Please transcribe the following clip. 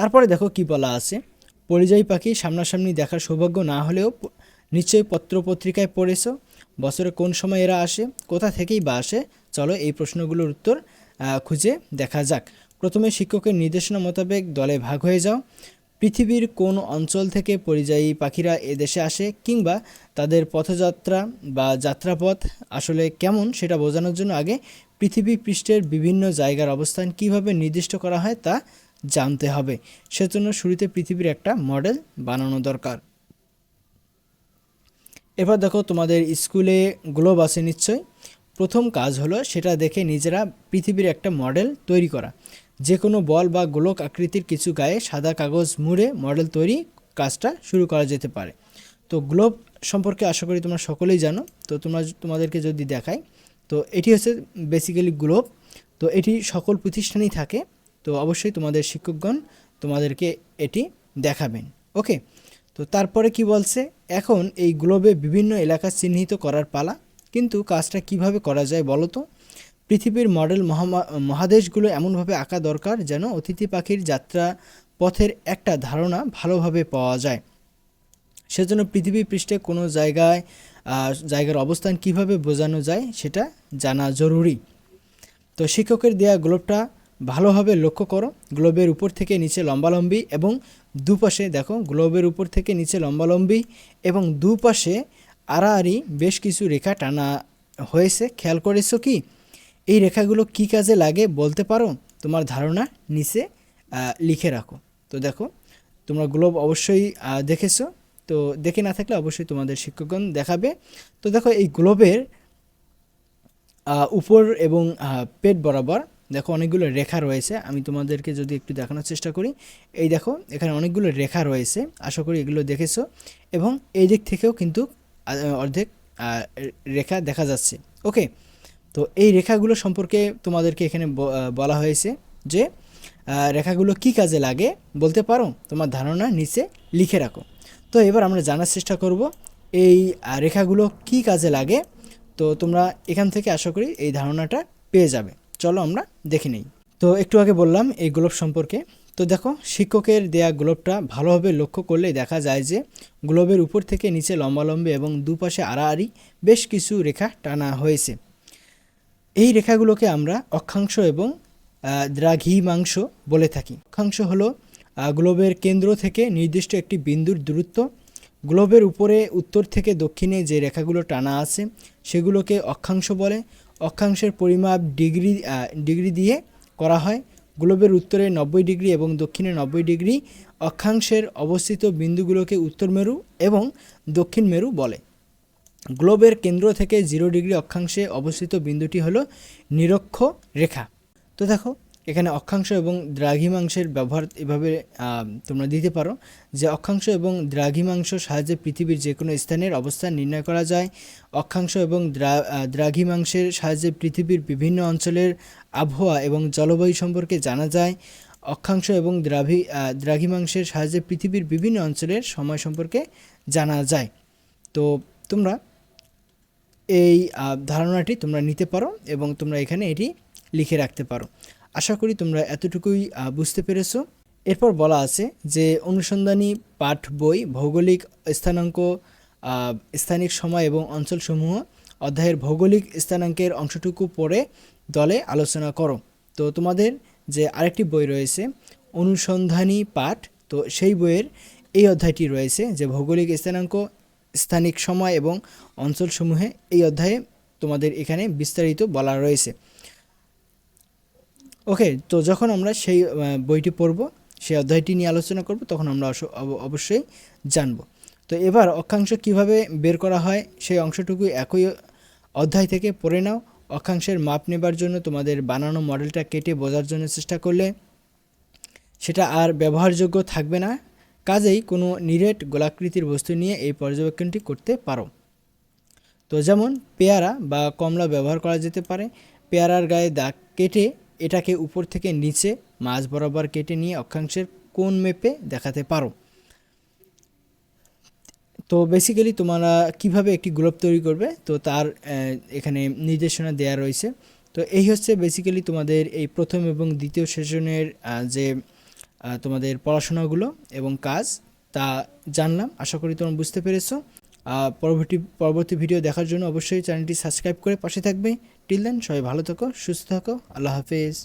তারপরে দেখো কি বলা আছে। পরিযায়ী পাখি সামনাসামনি দেখার সৌভাগ্য না হলেও নিশ্চয়ই পত্রপত্রিকায় পড়েছো। বছরে কোন সময় এরা আসে, কোথা থেকেই বা আসে, চলো এই প্রশ্নগুলোর উত্তর খুঁজে দেখা যাক। প্রথমে শিক্ষকের নির্দেশনা মোতাবেক দলে ভাগ হয়ে যাও। পৃথিবীর কোন অঞ্চল থেকে পরিযায়ী পাখিরা এদেশে আসে কিংবা তাদের পথযাত্রা বা যাত্রাপথ আসলে কেমন সেটা বোঝানোর জন্য আগে পৃথিবী পৃষ্ঠের বিভিন্ন জায়গার অবস্থান কীভাবে নির্দিষ্ট করা হয় তা জানতে হবে। সেজন্য শুরুতে পৃথিবীর একটা মডেল বানানো দরকার। এবার দেখো তোমাদের স্কুলে গ্লোব আছে নিশ্চয় প্রথম কাজ হলো সেটা দেখে নিজেরা পৃথিবীর একটা মডেল তৈরি করা। যে কোনো বল বা গোলক আকৃতির কিছু গায়ে সাদা কাগজ মুড়ে মডেল তৈরি কাজটা শুরু করা যেতে পারে। তো গ্লোব সম্পর্কে আশা করি তোমরা সকলেই জানো। তো তোমরা তোমাদেরকে যদি দেখাই, তো এটি হচ্ছে বেসিক্যালি গ্লোব তো এটি সকল প্রতিষ্ঠানেই থাকে। তো অবশ্যই তোমাদের শিক্ষকগণ তোমাদেরকে এটি দেখাবেন। ওকে তো তারপরে কি বলছে? এখন এই গ্লোবে বিভিন্ন এলাকা চিহ্নিত করার পালা। কিন্তু কাজটা কীভাবে করা যায় বলো তো? পৃথিবীর মডেল মহাদেশগুলো এমনভাবে আঁকা দরকার যেন অতিথি পাখির যাত্রা পথের একটা ধারণা ভালোভাবে পাওয়া যায়। সেজন্য পৃথিবী পৃষ্ঠে কোনো জায়গায় জায়গার অবস্থান কীভাবে বোঝানো যায় সেটা জানা জরুরি। তো শিক্ষকের দেয়া গ্লোবটা ভালোভাবে লক্ষ্য করো গ্লোবের উপর থেকে নিচে লম্বালম্বি এবং দুপাশে দেখো গ্লোবের উপর থেকে নিচে লম্বালম্বি এবং দুপাশে আড়াআড়ি বেশ কিছু রেখা টানা হয়েছে। খেয়াল করেছ কি? এই রেখাগুলো কি কাজে লাগে বলতে পারো? তোমার ধারণা নিচে লিখে রাখো। তো দেখো, তোমরা গ্লোব অবশ্যই দেখেছ। তো দেখে না থাকলে অবশ্যই তোমাদের শিক্ষকগণ দেখাবে। তো দেখো, এই গ্লোবের উপর এবং পেট বরাবর দেখো অনেকগুলো রেখা রয়েছে, আমি তোমাদেরকে যদি একটু দেখানোর চেষ্টা করি। এই দেখো, এখানে অনেকগুলো রেখা রয়েছে, আশা করি এগুলো দেখেছ। এবং এই দিক থেকেও কিন্তু অর্ধেক রেখা দেখা যাচ্ছে। ওকে তো এই রেখাগুলো সম্পর্কে তোমাদেরকে এখানে বলা হয়েছে যে রেখাগুলো কি কাজে লাগে বলতে পারো? তোমার ধারণা নিচে লিখে রাখো। তো এবার আমরা জানার চেষ্টা করব, এই রেখাগুলো কি কাজে লাগে? তো তোমরা এখান থেকে আশা করি এই ধারণাটা পেয়ে যাবে। চলো আমরা দেখে নেই। তো একটু আগে বললাম এই গ্লোব সম্পর্কে। তো দেখো, শিক্ষকের দেয়া গ্লোবটা ভালোভাবে লক্ষ্য করলে দেখা যায় যে গ্লোবের উপর থেকে নিচে লম্বালম্বি এবং দুপাশে আড়াআড়ি বেশ কিছু রেখা টানা হয়েছে। এই রেখাগুলোকে আমরা অক্ষাংশ এবং দ্রাঘিমাংশ বলে থাকি। অক্ষাংশ হলো গ্লোবের কেন্দ্র থেকে নির্দিষ্ট একটি বিন্দুর দূরত্ব। গ্লোবের উপরে উত্তর থেকে দক্ষিণে যে রেখাগুলো টানা আছে, সেগুলোকে অক্ষাংশ বলে। অক্ষাংশের পরিমাপ ডিগ্রি ডিগ্রি দিয়ে করা হয়। গ্লোবের উত্তরে নব্বই ডিগ্রি এবং দক্ষিণে নব্বই ডিগ্রি অক্ষাংশের অবস্থিত বিন্দুগুলোকে উত্তর মেরু এবং দক্ষিণ মেরু বলে। গ্লোবের কেন্দ্র থেকে জিরো ডিগ্রি অক্ষাংশে অবস্থিত বিন্দুটি হলো নিরক্ষ রেখা। তো দেখো এখানে অক্ষাংশ এবং দ্রাঘিমাংশের ব্যবহার এভাবে তোমরা দিতে পারো যে অক্ষাংশ এবং দ্রাঘিমাংশ সাহায্যে পৃথিবীর যে কোনো স্থানের অবস্থান নির্ণয় করা যায়। অক্ষাংশ এবং দ্রাঘিমাংশের সাহায্যে পৃথিবীর বিভিন্ন অঞ্চলের আবহাওয়া এবং জলবায়ু সম্পর্কে জানা যায়। অক্ষাংশ এবং দ্রাভি দ্রাঘিমাংশের সাহায্যে পৃথিবীর বিভিন্ন অঞ্চলের সময় সম্পর্কে জানা যায়। তো তোমরা এই ধারণাটি তোমরা নিতে পারো এবং তোমরা এখানে এটি লিখে রাখতে পারো। আশা করি তোমরা এতটুকুই বুঝতে পেরেছ। এরপর বলা আছে যে অনুসন্ধানী পাঠ বই, ভৌগোলিক স্থানাঙ্ক স্থানিক সময় এবং অঞ্চলসমূহ অধ্যায়ের ভৌগোলিক স্থানাঙ্কের অংশটুকু পড়ে দলে আলোচনা করো। তো তোমাদের যে আরেকটি বই রয়েছে, অনুসন্ধানী পাঠ, তো সেই বইয়ের এই অধ্যায়টি রয়েছে যে ভৌগোলিক স্থানাঙ্ক, স্থানিক সময় এবং অঞ্চলসমূহে এই অধ্যায়ে তোমাদের এখানে বিস্তারিত বলা রয়েছে। ওকে তো যখন আমরা সেই বইটি পড়ব, সেই অধ্যায়টি নিয়ে আলোচনা করব, তখন আমরা অবশ্যই জানব। তো এবার অক্ষাংশ কীভাবে বের করা হয়, সেই অংশটুকু একই অধ্যায় থেকে পড়ে নাও। অক্ষাংশের মাপ নেবার জন্য তোমাদের বানানো মডেলটা কেটে বোঝার জন্য চেষ্টা করলে সেটা আর ব্যবহারযোগ্য থাকবে না। কাজেই কোনো নিরেট গোলাকৃতির বস্তু নিয়ে এই পর্যবেক্ষণটি করতে পারো। তো যেমন পেয়ারা বা কমলা ব্যবহার করা যেতে পারে। পেয়ারার গায়ে দাগ কেটে এটাকে উপর থেকে নিচে মাঝ বরাবর কেটে নিয়ে অক্ষাংশের কোন মেপে দেখাতে পারো। তো বেসিক্যালি তোমরা কীভাবে একটি গ্লোব তৈরি করবে? তো তার এখানে নির্দেশনা দেয়া রয়েছে। তো এই হচ্ছে বেসিক্যালি তোমাদের এই প্রথম এবং দ্বিতীয় সেশনের যে তোমাদের পড়াশোনাগুলো এবং কাজ। তা জানলাম। আশা করি তোমরা বুঝতে পেরেছ। পরবর্তী পরবর্তী ভিডিও দেখার জন্য অবশ্যই চ্যানেলটি সাবস্ক্রাইব করে পাশে থাকবে। টিল দেন সবাই ভালো থাকো, সুস্থ থাকো, আল্লাহ হাফেজ।